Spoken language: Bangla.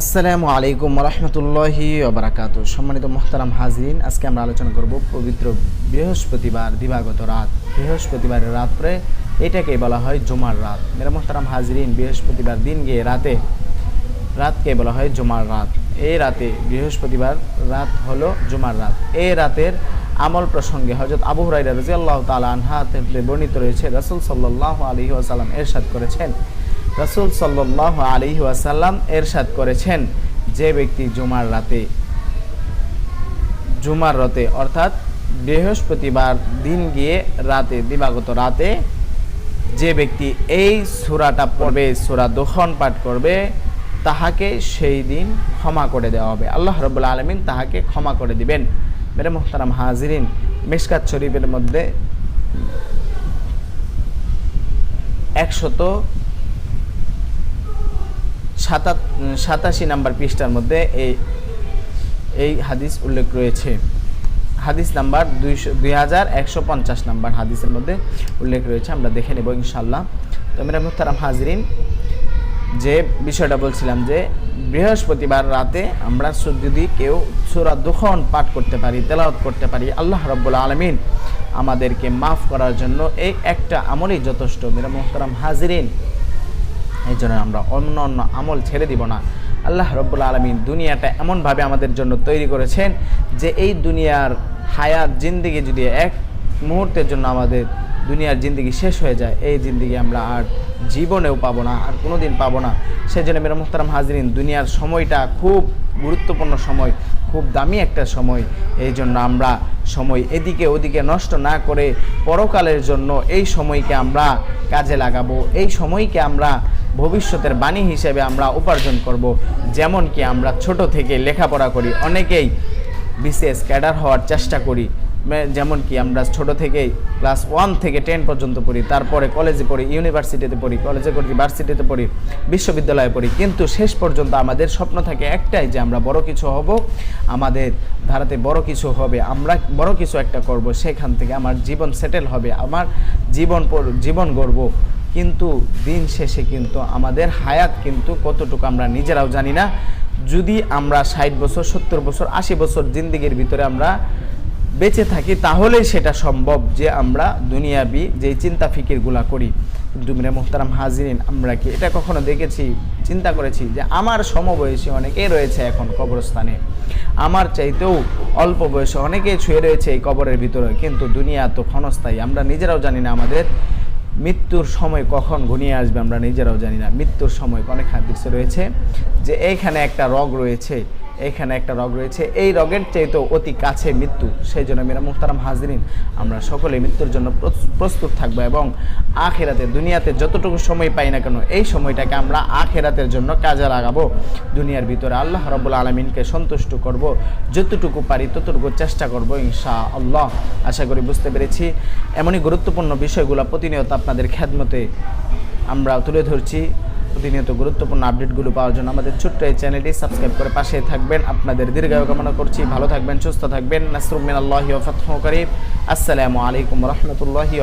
আসসালামু আলাইকুম রহমতুল্লাহি ওবরাকাত। সম্মানিত মোহতারাম হাজরিন, আজকে আমরা আলোচনা করব পবিত্র বৃহস্পতিবার, দিবাগত রাত। বৃহস্পতিবারের রাত্রে এটাকে বলা হয় জুমার রাত। মেরা মোহতারাম হাজরিন, বৃহস্পতিবার দিন গিয়ে রাতে, রাতকে বলা হয় জুমার রাত। এই রাতে, বৃহস্পতিবার রাত হলো জুমার রাত। এই রাতের আমল প্রসঙ্গে হজরত আবু হুরাইরা রাজিয়াল্লাহ তালা আনহা বর্ণিত রয়েছে, রসুল সাল্লাহ আলী এরশাদ করেছেন রসুল সাল্লাহ আলী ওয়াসাল্লাম এরশাদ করেছেন যে ব্যক্তি জুমার রাতে জুমার রাতে অর্থাৎ বৃহস্পতিবার দিন গিয়ে রাতে, দিবাগত রাতে যে ব্যক্তি এই সুরাটা পড়বে, সুরা দোখন পাঠ করবে, তাহাকে সেই দিন ক্ষমা করে দেওয়া হবে। আল্লাহ রবুল্লা আলমিন তাহাকে ক্ষমা করে দিবেন। মেরে মোহতারাম হাজিরিন মিসকাত শরীফের মধ্যে একশত সাতাত সাতাশি নাম্বার পৃষ্ঠার মধ্যে এই এই হাদিস উল্লেখ রয়েছে। হাদিস নাম্বার দুইশো, দুই হাজার একশো পঞ্চাশ নাম্বার হাদিসের মধ্যে উল্লেখ রয়েছে, আমরা দেখে নেব ইনশাল্লাহ তো মেরা মুহতারাম হাজরিন, যে বিষয়টা বলছিলাম যে, বৃহস্পতিবার রাতে আমরা যদি কেউ সুরা দুখন পাঠ করতে পারি, তেলাওয়াত করতে পারি, আল্লাহ রব্বুল আলমিন আমাদেরকে মাফ করার জন্য এই একটা আমলই যথেষ্ট। মেরা মোহতারাম হাজরিন এই জন্য আমরা অন্য অন্য আমল ছেড়ে দিব না। আল্লাহ রব্বুল আলমিন দুনিয়াটা এমনভাবে আমাদের জন্য তৈরি করেছেন যে এই দুনিয়ার হায়াত জিন্দিগি যদি এক মুহূর্তের জন্য আমাদের দুনিয়ার জিন্দিগি শেষ হয়ে যায়, এই জিন্দিগি আমরা আর জীবনেও পাবো না, আর কোনো দিন পাবো না। সেজন্য মেরা মুখতারাম হাজরিন, দুনিয়ার সময়টা খুব গুরুত্বপূর্ণ সময়, খুব দামি একটা সময়। এই জন্য আমরা সময় এদিকে ওদিকে নষ্ট না করে পরকালের জন্য এই সময়কে আমরা কাজে লাগাবো। এই সময়কে আমরা ভবিষ্যতের বাণী হিসেবে আমরা উপার্জন করব। যেমন কি আমরা ছোট থেকে লেখাপড়া করি, অনেকেই বিশেষ ক্যাডার হওয়ার চেষ্টা করি। যেমন কি আমরা ছোট থেকেই ক্লাস ওয়ান থেকে টেন পর্যন্ত পড়ি, তারপরে কলেজে পড়ি, ইউনিভার্সিটিতে পড়ি, কলেজে পড়ি ভার্সিটিতে পড়ি, বিশ্ববিদ্যালয়ে পড়ি। কিন্তু শেষ পর্যন্ত আমাদের স্বপ্ন থাকে একটাই যে আমরা বড় কিছু হব, আমাদের ধারাতে বড় কিছু হবে, আমরা বড় কিছু একটা করব, সেখান থেকে আমার জীবন সেটেল হবে, আমার জীবন জীবন গড়ব। কিন্তু দিন শেষে কিন্তু আমাদের হায়াত কিন্তু কতটুকু আমরা নিজেরাও জানি না। যদি আমরা ষাট বছর, সত্তর বছর, আশি বছর জিন্দিগির ভিতরে আমরা বেঁচে থাকি, তাহলেই সেটা সম্ভব যে আমরা দুনিয়াবি যে চিন্তা ফিকিরগুলা করি। কিন্তু মেরে হাজিরিন, আমরা কি এটা কখনো দেখেছি, চিন্তা করেছি যে আমার সমবয়সী অনেকেই রয়েছে এখন কবরস্থানে। আমার চাইতেও অল্প বয়সে অনেকেই ছুঁয়ে রয়েছে এই কবরের ভিতরে, কিন্তু দুনিয়া তো ক্ষণস্থায়ী, আমরা নিজেরাও জানি না আমাদের মৃত্যুর সময় কখন ঘনিয়ে আসবে আমরা নিজেরাও জানি না। মৃত্যুর সময় অনেক হাদিসে রয়েছে যে এইখানে একটা রগ রয়েছে। এইখানে একটা রগ রয়েছে। এই রগের চাইতেও অতি কাছে মৃত্যু। সেই জন্য মেরা মুখতারাম হাজরিন, আমরা সকলে মৃত্যুর জন্য প্রস- প্রস্তুত থাকব এবং আখেরাতে দুনিয়াতে যতটুকু সময় পাই না কেন, এই সময়টাকে আমরা আখেরাতের জন্য কাজে লাগাবো। দুনিয়ার ভিতরে আল্লাহ রব্বুল আলমিনকে সন্তুষ্ট করব। যতটুকু পারি ততটুকু চেষ্টা করব ইনশা আল্লাহ আশা করি বুঝতে পেরেছি। এমনই গুরুত্বপূর্ণ বিষয়গুলো প্রতিনিয়ত আপনাদের খ্যাদমতে আমরা তুলে ধরছি। প্রতিনিয়ত গুরুত্বপূর্ণ আপডেটগুলো পাওয়ার জন্য আমাদের ছোট্ট এই চ্যানেলটি সাবস্ক্রাইব করে পাশে থাকবেন। আপনাদের দীর্ঘায়ু কামনা করছি। ভালো থাকবেন, সুস্থ থাকবেন। নাসরুমিন আল্লাহ ফাতহ করিম। আসসালামু আলাইকুম রহমতুল্লাহি